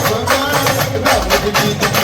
सवारी राम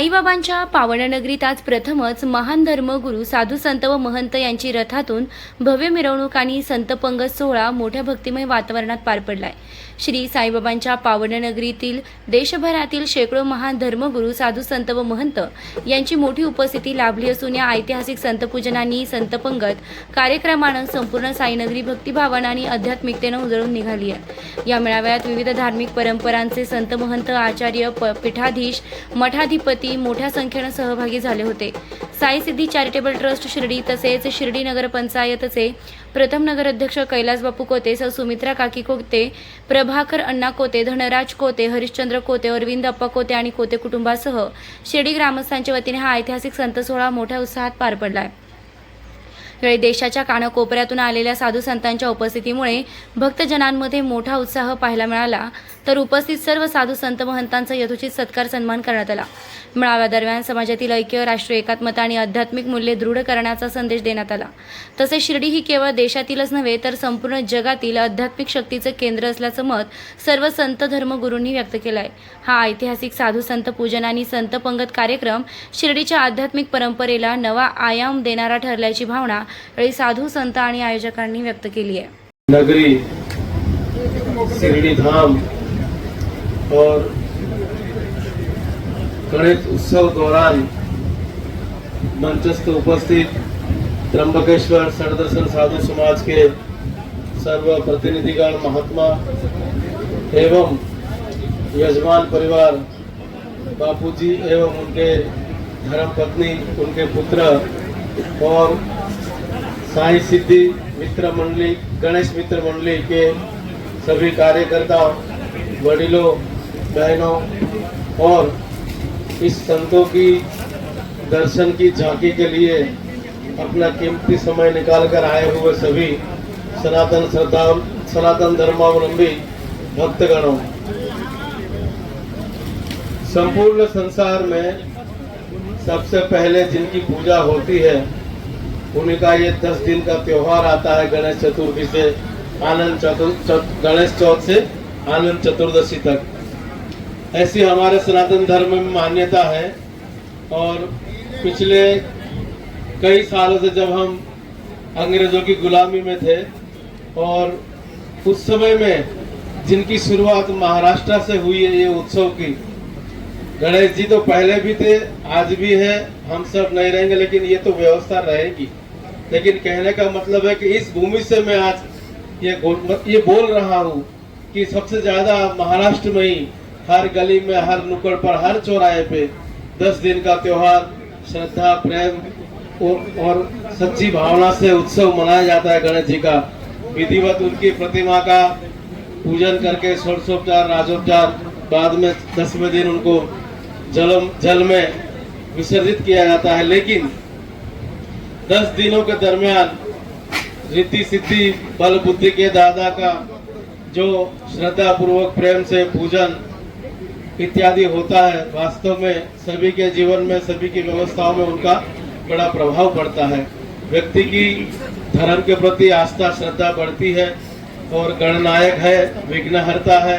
സ്ഥാനാർത്ഥിയായി साईबाबांच्या पावननगरीत आज प्रथमच महान धर्मगुरू साधू संत व महंत यांची रथातून भव्य मिरवणूक आणि संत पंगत सोहळा मोठ्या भक्तिमय वातावरणात पार पडलाय. श्री साईबाबांच्या पावननगरीतील देशभरातील शेकडो महान धर्मगुरू साधू संत व महंत यांची मोठी उपस्थिती लाभली असून या ऐतिहासिक संतपूजनांनी संत पंगत कार्यक्रमानं संपूर्ण साईनगरी भक्तिभावानं आणि आध्यात्मिकतेनं उजळून निघाली आहे या मेळाव्यात विविध धार्मिक परंपरांचे संत महंत आचार्य प- पीठाधीश मठाधिपती मोठ्या संख्येनं सहभागी झाले होते. साई सिद्धी चॅरिटेबल ट्रस्ट शिर्डी तसेच शिर्डी नगर पंचायतचे प्रथम नगराध्यक्ष कैलास बापू कोते सौ सुमित्रा काकी कोते प्रभाकर अण्णा कोते धनराज कोते हरिश्चंद्र कोते अरविंद अप्पा कोते आणि कोते कुटुंबासह शिर्डी ग्रामस्थांच्या वतीने हा ऐतिहासिक संत सोहळा मोठ्या उत्साहात पार पडला आहे यावेळी देशाच्या कानाकोपऱ्यातून आलेल्या साधू संतांच्या उपस्थितीमुळे भक्तजनांमध्ये मोठा उत्साह पाहायला मिळाला. तर उपस्थित सर्व साधू संत महंतांचा यथोचित सत्कार सन्मान करण्यात आला. मेळाव्यादरम्यान समाजातील ऐक्य राष्ट्रीय एकात्मता आणि आध्यात्मिक मूल्ये दृढ करण्याचा संदेश देण्यात आला. तसेच शिर्डी ही केवळ देशातीलच नव्हे तर संपूर्ण जगातील आध्यात्मिक शक्तीचं केंद्र असल्याचं मत सर्व संत धर्मगुरूंनी व्यक्त केलं आहे हा ऐतिहासिक साधू संत पूजन आणि संत पंगत कार्यक्रम शिर्डीच्या आध्यात्मिक परंपरेला नवा आयाम देणारा ठरल्याची भावना यावेळी साधू संत आणि आयोजकांनी व्यक्त केली आहे. नगरी शिरडी धाम और गणेश उत्सव दौरान मंचस्थ उपस्थित त्र्यंबकेश्वर सरदर्शन साधु समाज के सर्व प्रतिनिधिगण महात्मा एवं यजमान परिवार बापूजी एवं उनके धर्म पत्नी उनके पुत्र और साई सिद्धि मित्र मंडली, गणेश मित्र मंडली के सभी कार्यकर्ता, वडिलों, बहनों और इस संतों की दर्शन की झांकी के लिए अपना कीमती समय निकाल कर आए हुए सभी सनातन श्रद्धा सनातन धर्मावलंबी भक्तगणों। संपूर्ण संसार में सबसे पहले जिनकी पूजा होती है उनका ये दस दिन का त्योहार आता है गणेश चतुर्थी से, आनंद चतुर चत- गणेश चौथ से, आनंद चतुर्दशी तक। ऐसी हमारे सनातन धर्म में मान्यता है और पिछले कई सालों से जब हम अंग्रेज़ों की गुलामी में थे और उस समय में जिनकी शुरुआत महाराष्ट्र से हुई है ये उत्सव की, गणेश जी तो पहले भी थे, आज भी है, हम सब नहीं रहेंगे, लेकिन ये तो व्यवस्था रहेगी। लेकिन कहने का मतलब है कि इस भूमि से मैं आज ये ये बोल रहा हूँ कि सबसे ज़्यादा महाराष्ट्र में ही हर गली में हर नुक्कड़ पर हर चौराहे पे दस दिन का त्योहार श्रद्धा प्रेम और, और सच्ची भावना से उत्सव मनाया जाता है गणेश जी का। विधिवत उनकी प्रतिमा का पूजन करके षोडशोपचार राजोपचार बाद में दसवें दिन उनको जल जल में विसर्जित किया जाता है। लेकिन दस दिनों के दरमियान रिद्धि सिद्धि, बल बुद्धि के दादा का जो श्रद्धा पूर्वक प्रेम से पूजन इत्यादि होता है, वास्तव में सभी के जीवन में, सभी की व्यवस्थाओं में उनका बड़ा प्रभाव पड़ता है। व्यक्ति की धर्म के प्रति आस्था, श्रद्धा बढ़ती है और गणनायक है, विघ्नहरता है।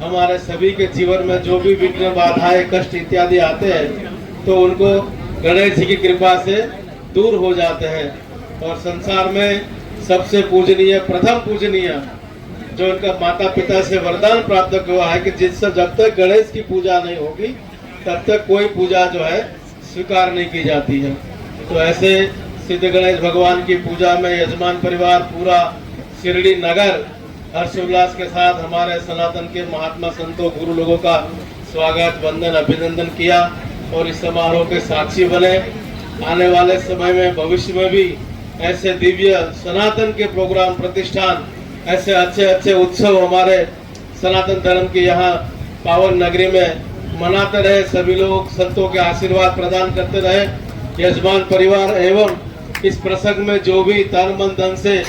हमारे सभी के जीवन में जो भी विघ्न, बाधाएँ, कष्ट इत्यादि आते हैं तो उनको गणेश जी की कृपा से दूर हो जाते हैं। और संसार में सबसे पूजनीय, प्रथम पूजनीय, जो उनका माता पिता से वरदान प्राप्त हुआ है कि जिससे जब तक गणेश की पूजा नहीं होगी, तब तक कोई पूजा जो है, स्वीकार नहीं की जाती है। तो ऐसे सिद्ध गणेश भगवान की पूजा में यजमान परिवार पूरा शिरडी नगर, हर्षोल्लास के साथ हमारे सनातन के महात्मा संतों, गुरु लोगों का स्वागत, वंदन, अभिनंदन किया और इस समारोह के साक्षी बने। आने वाले समय में, भविष्य में भी ऐसे दिव्य सनातन के प्रोग्राम, प्रतिष्ठान, ऐसे अच्छे अच्छे उत्सव हमारे सनातन धर्म के यहाँ पावन नगरी में मनाते रहे, सभी लोग संतों के आशीर्वाद प्रदान करते रहे। यजमान परिवार एवं इस प्रसंग में जो भी तन मन धन से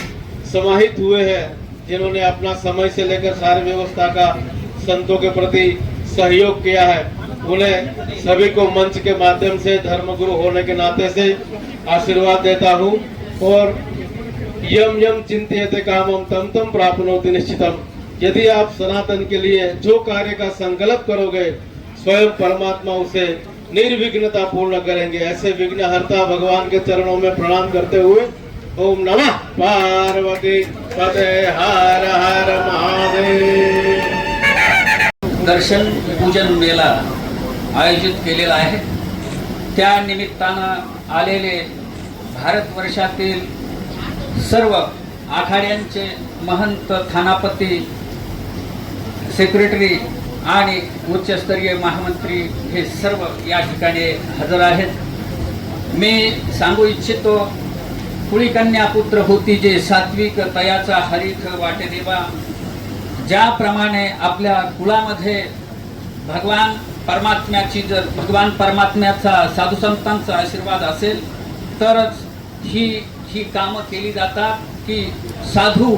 समाहित हुए हैं, जिन्होंने अपना समय से लेकर सारी व्यवस्था का संतों के प्रति सहयोग किया है उन्हें सभी को मंच के माध्यम से, धर्मगुरु होने के नाते से आशीर्वाद देता हूँ और यम यम चिंतित कामम तम तम प्राप्नोति निश्चितम। यदि आप सनातन के लिए जो कार्य का संकल्प करोगे, स्वयं परमात्मा उसे निर्विघ्नता पूर्ण करेंगे। ऐसे विघ्न हरता भगवान के चरणों में प्रणाम करते हुए ओम नमः पार्वती पते हर हर महादेव। दर्शन, पूजन, मेला। आयोजित केलेला आहे. त्या निमित्तानं आलेले भारतवर्षातील सर्व आखाड्यांचे महंत थानापती सेक्रेटरी आणि उच्चस्तरीय महामंत्री हे सर्व या ठिकाणी हजर आहेत. मी सांगू इच्छितो कुळीकन्या पुत्र होती जे सात्विक तयाचा हरिथ वाटे देवा ज्याप्रमाणे आपल्या कुळामध्ये भगवान परमात्म्याची जर भगवान परमात्म्याचा साधू संतांचा आशीर्वाद असेल तरच ही ही कामं केली जातात की साधू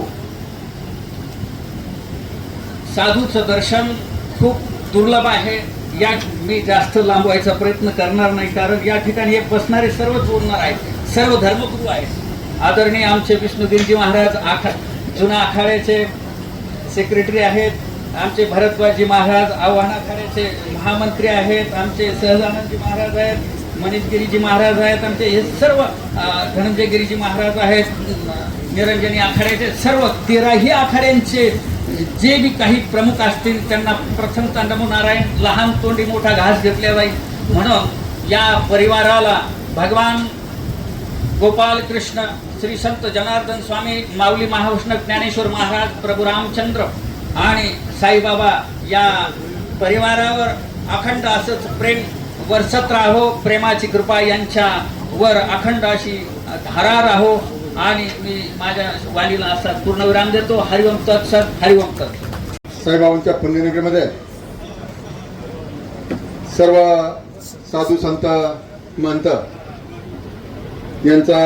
साधूचं दर्शन खूप दुर्लभ आहे. या मी जास्त लांबवायचा प्रयत्न करणार नाही कारण या ठिकाणी एक बसणारे सर्वच बोलणार आहेत सर्व धर्मगुरू आहेत. आदरणीय आमचे विष्णुदिनजी महाराज आखा जुना आखाड्याचे सेक्रेटरी आहेत. आमचे भरद्वाजी महाराज आव्हानाखाऱ्याचे महामंत्री आहेत आमचे सहजानंदजी महाराज आहेत मनीषगिरीजी महाराज आहेत आमचे हे सर्व धनंजयगिरीजी महाराज आहेत निरंजनी आखाड्याचे सर्व तेराही आखाड्यांचे जे बी काही प्रमुख असतील त्यांना प्रथम नमो नारायण लहान तोंडी मोठा घास घेतला जाईल. म्हणून या परिवाराला भगवान गोपाल कृष्ण श्री संत जनार्दन स्वामी माऊली महाविष्णू ज्ञानेश्वर महाराज प्रभू रामचंद्र आणि साईबाबा या परिवारावर अखंड असंच प्रेम वरसत राहो प्रेमाची कृपा यांच्या वर अखंड अशी धारा राहो. आणि मी माझ्या वाणीला असा पूर्णविराम देतो. हरिओम तत्सत हरिओम तत्. साईबाबांच्या पुण्यनगरीमध्ये सर्व साधू संत महंत यांचा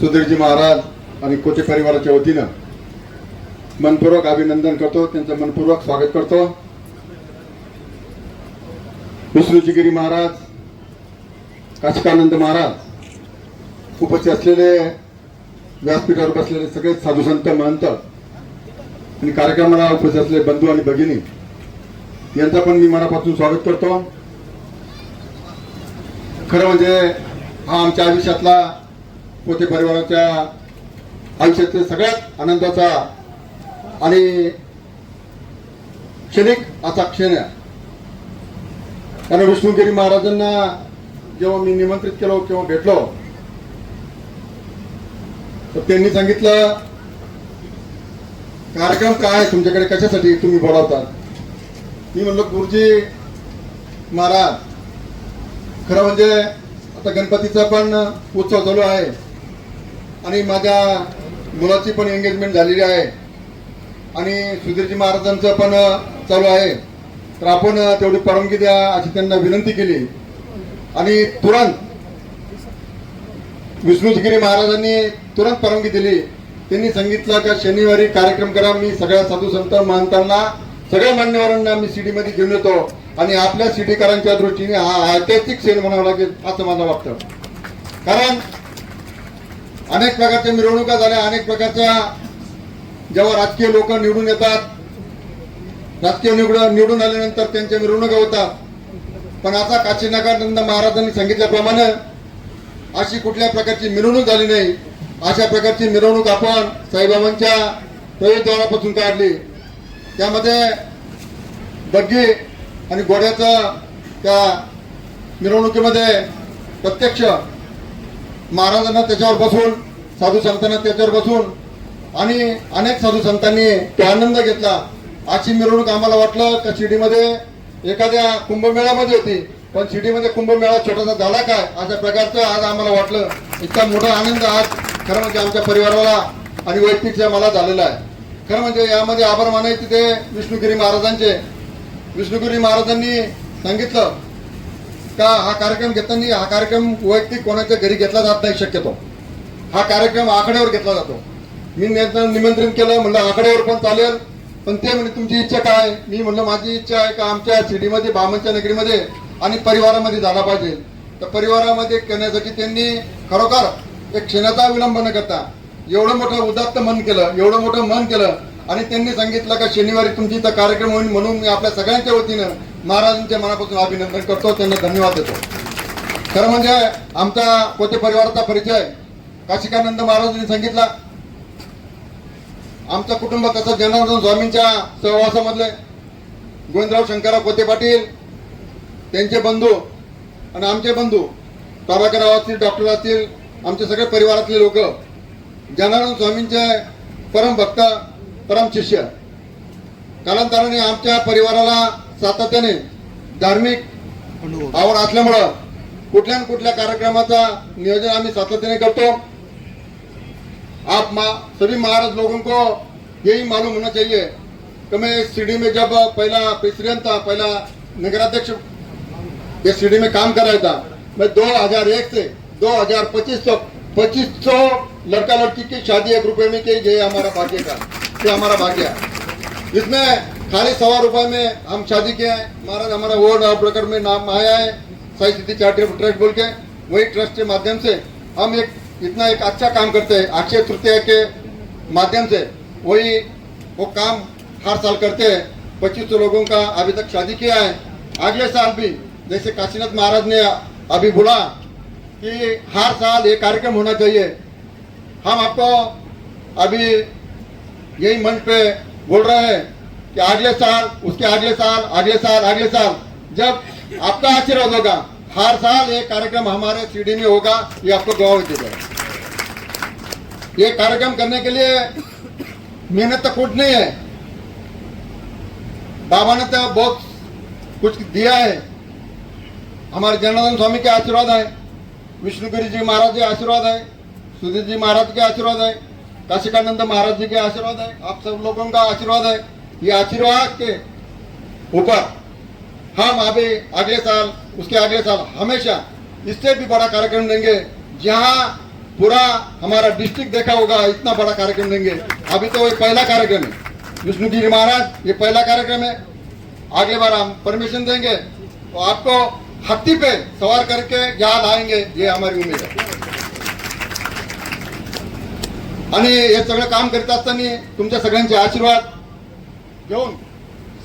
सुधीरजी महाराज आणि कोचे परिवाराच्या वतीनं मनपूर्वक अभिनंदन करतो त्यांचं मनपूर्वक स्वागत करतो. विष्णुजीगिरी महाराज काशिकानंद महाराज उपस्थित असलेले व्यासपीठावर बसलेले सगळे साधू संत महंत आणि कार्यक्रमाला उपस्थित असलेले बंधू आणि भगिनी यांचा पण मी मनापासून स्वागत करतो. खरं म्हणजे हा आमच्या आयुष्यातला पोते परिवाराच्या आयुष्यातील सगळ्यात आनंदाचा आणि क्षणिक असा क्षण आहे. कारण विष्णुगिरी महाराजांना जेव्हा मी निमंत्रित केलो किंवा भेटलो. तर त्यांनी सांगितलं कार्यक्रम काय आहे तुमच्याकडे? कशासाठी तुम्ही बोलावतात मी म्हणलो गुरुजी महाराज खरं म्हणजे आता गणपतीचा पण उत्सव चालू आहे आणि माझ्या मुलाची पण एंगेजमेंट झालेली आहे. आणि सुधीरजी महाराजांचं पण चालू आहे. तर आपण तेवढी परवानगी द्या अशी त्यांना विनंती केली. आणि तुरंत विष्णुगिरी महाराजांनी तुरंत परवानगी दिली. त्यांनी सांगितलं का शनिवारी कार्यक्रम करा मी सगळ्या साधू संत मानताना सगळ्या मान्यवरांना मी सिटी मध्ये घेऊन येतो. आणि आपल्या सिटीकरांच्या दृष्टीने हा ऐतिहासिक क्षण म्हणावा लागेल असं मला वाटतं कारण अनेक प्रकारच्या मिरवणुका झाल्या अनेक प्रकारच्या जेव्हा राजकीय लोक निवडून येतात राजकीय निवडून निवडून आल्यानंतर त्यांच्या मिरवणुका होतात पण आता काशीनागानंद महाराजांनी सांगितल्याप्रमाणे अशी कुठल्या प्रकारची मिरवणूक झाली नाही. अशा प्रकारची मिरवणूक आपण साईबाबांच्या प्रवेशद्वारापासून काढली. त्यामध्ये बग्गी आणि घोड्याचं त्या मिरवणुकीमध्ये प्रत्यक्ष महाराजांना त्याच्यावर बसून साधू संतांना त्याच्यावर बसून आणि अनेक साधू संतांनी तो आनंद घेतला. अशी मिरवणूक आम्हाला वाटलं का शिर्डीमध्ये एखाद्या कुंभमेळ्यामध्ये होती पण शिर्डीमध्ये कुंभमेळा छोटासा झाला काय अशा प्रकारचं आज आम्हाला वाटलं. इतका मोठा आनंद आज खरं म्हणजे आमच्या परिवाराला आणि वैयक्तिक मला झालेला आहे. खरं म्हणजे यामध्ये आभार मानायचे ते विष्णुगिरी महाराजांचे. विष्णुगिरी महाराजांनी सांगितलं का हा कार्यक्रम घेताना हा कार्यक्रम वैयक्तिक कोणाच्या घरी घेतला जात नाही शक्यतो. हा कार्यक्रम आखाड्यावर घेतला जातो. मी नेतं निमंत्रण केलं म्हणलं आकड्यावर पण चालेल. पण ते म्हणजे तुमची इच्छा काय? मी म्हणलं माझी इच्छा आहे का आमच्या सिटीमध्ये बामणच्या नगरीमध्ये आणि परिवारामध्ये झाला पाहिजे. तर परिवारामध्ये करण्यासाठी त्यांनी खरोखर एक क्षणाचा विलंब न करता. एवढं मोठं उदात्त मन केलं एवढं मोठं मन केलं. आणि त्यांनी सांगितलं का शनिवारी तुमची इथं कार्यक्रम होईल म्हणून मी आपल्या सगळ्यांच्या वतीनं महाराजांच्या मनापासून अभिनंदन करतो त्यांना धन्यवाद देतो. खरं म्हणजे आमचा कोते परिवाराचा परिचय? काशिकानंद महाराजांनी सांगितला आमचं कुटुंब कसं जनार्दन स्वामींच्या सहवासामधले गोविंदराव शंकरराव कोते पाटील त्यांचे बंधू आणि आमचे बंधू प्रभाकरराव असतील डॉक्टर असतील आमचे सगळे परिवारातले लोक जनार्दन स्वामींचे परम भक्त परम शिष्य. कालांतराने आमच्या परिवाराला सातत्याने धार्मिक आवड असल्यामुळं कुठल्या न कुठल्या कार्यक्रमाचा नियोजन आम्ही सातत्याने करतो. आप मा, सभी महाराज लोगों को यही मालूम होना चाहिए कि मैं सीडी में जब पहला प्रेसिडेंट था पहला नगराध्यक्ष ये सीडी में काम कर रहा था मैं 2001 से 2025 तक पच्चीस सौ लड़का लड़की की शादी एक रुपए में की ये हमारा भाग्य का ये हमारा भाग्य। इसमें खाली सवा रुपए में हम शादी किया है। महाराज हमारा वार्ड और प्रकर में नाम आया है साई सिद्धि चैरिटेबल ट्रस्ट बोल के वही ट्रस्ट के माध्यम से हम एक इतना एक अच्छा काम करते हैं, अक्षय तृतीया के माध्यम से, वही वो काम हर साल करते हैं। पच्चीस लोगों का अभी तक शादी किया है। अगले साल भी, जैसे काशीनाथ महाराज ने अभी बोला कि हर साल ये कार्यक्रम होना चाहिए। हम आपको अभी यही मंच पे बोल रहे हैं कि अगले साल, उसके अगले साल अगले साल अगले साल जब आपका आशीर्वाद होगा हर साल ये कार्यक्रम हमारे सीडी में होगा, ये आपको गवाह देगा ये कार्यक्रम करने के लिए मेहनत तो कुछ नहीं है। बाबा ने तो बहुत कुछ दिया है। हमारे जनार्दन स्वामी के आशीर्वाद है, विष्णुगिरी जी महाराज के आशीर्वाद है, सुधीर जी महाराज के आशीर्वाद है, काशिकानंद महाराज जी के आशीर्वाद है, आप सब लोगों का आशीर्वाद है। ये आशीर्वाद के ऊपर हम अभी अगले साल उसके अगले साल हमेशा इससे भी बड़ा कार्यक्रम देंगे जहाँ पूरा हमारा डिस्ट्रिक्ट देखा होगा इतना बड़ा कार्यक्रम देंगे अभी तो ये पहला कार्यक्रम है। विष्णु महाराज ये पहला कार्यक्रम है। अगले बार हम परमिशन देंगे। तो आपको हत्ती पे सवार करके यहाँ लाएंगे। ये हमारी उम्मीद है। आणि हे सगळं काम करत असताना तुमच्या सगळ्यांचे आशीर्वाद घेऊन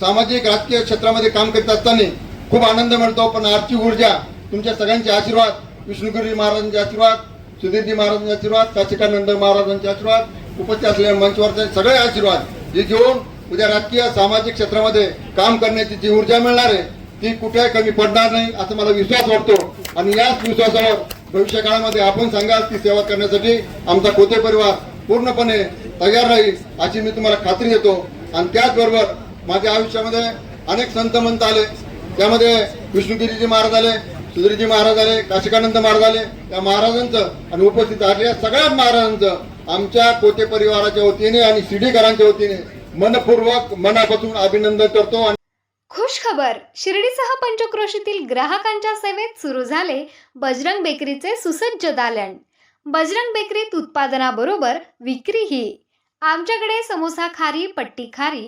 सामाजिक राजकीय क्षेत्रामध्ये काम करत असताना खूप आनंद मिळतो पण आजची ऊर्जा तुमच्या सगळ्यांचे आशीर्वाद विष्णुगिरी महाराजांचे आशीर्वाद सुधीरजी महाराजांचे आशीर्वाद काशिकानंद महाराजांचे आशीर्वाद उपस्थित असलेल्या मंचवरचे सगळे आशीर्वाद हे घेऊन उद्या राजकीय सामाजिक क्षेत्रामध्ये काम करण्याची जी ऊर्जा मिळणार आहे ती कुठे कमी पडणार नाही असं मला विश्वास वाटतो. आणि याच विश्वासावर भविष्य काळामध्ये आपण सांगाल ती सेवा करण्यासाठी आमचा कोते परिवार पूर्णपणे तयार राहील अशी मी तुम्हाला खात्री देतो. आणि त्याचबरोबर माझ्या आयुष्यामध्ये अनेक संत मंत आले. त्यामध्ये विष्णुगिरीजी महाराज आले सुधीरजी महाराज आले काशिकानंद महाराज आले. त्या महाराजांचं आणि उपस्थित असलेल्या सगळ्या महाराजांचं आमच्या कोते परिवाराच्या वतीने आणि शिडीकरांच्या वतीने मनपूर्वक मनापासून अभिनंदन करतो आणि खुश खबर शिर्डीसह पंचक्रोशीतील ग्राहकांच्या सेवेत सुरू झाले बजरंग बेकरीचे सुसज्ज दालन. बजरंग बेकरीत उत्पादनाबरोबर विक्रीही. आमच्याकडे समोसा खारी पट्टी खारी